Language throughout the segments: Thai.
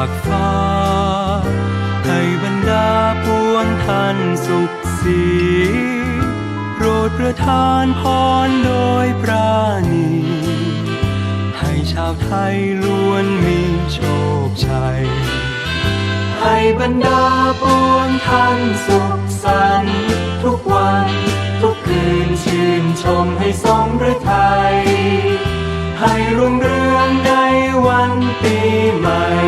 ากฟ้า ให้บรรดาปวงท่านสุขสีโปรดประทานพรโดยปราณี ให้ชาวไทยล้วนมีโชคชัย ให้บรรดาปวงท่านสุขสันต์ทุกวันทุกคืนชื่นชมให้สมฤทัยให้รุ่งเรืองในวันปีใหม่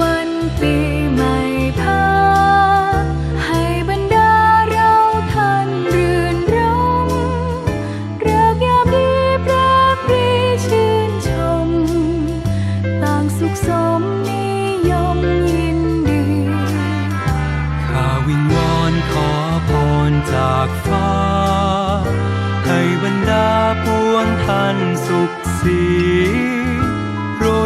วันปีใหม่พาให้บรรดาเราท่านรื่นรมเริกยามดีแปรปรีชื่นชม ต่างสุขสมนิยมยินดี ข้าวิงวอนขอพรจากฟ้า ให้บรรดาปวงท่านสุขสี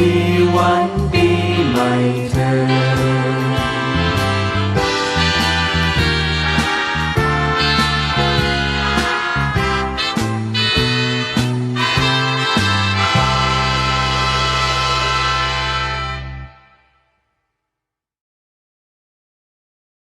ปรีสวัสดีวันปีใหม่เธ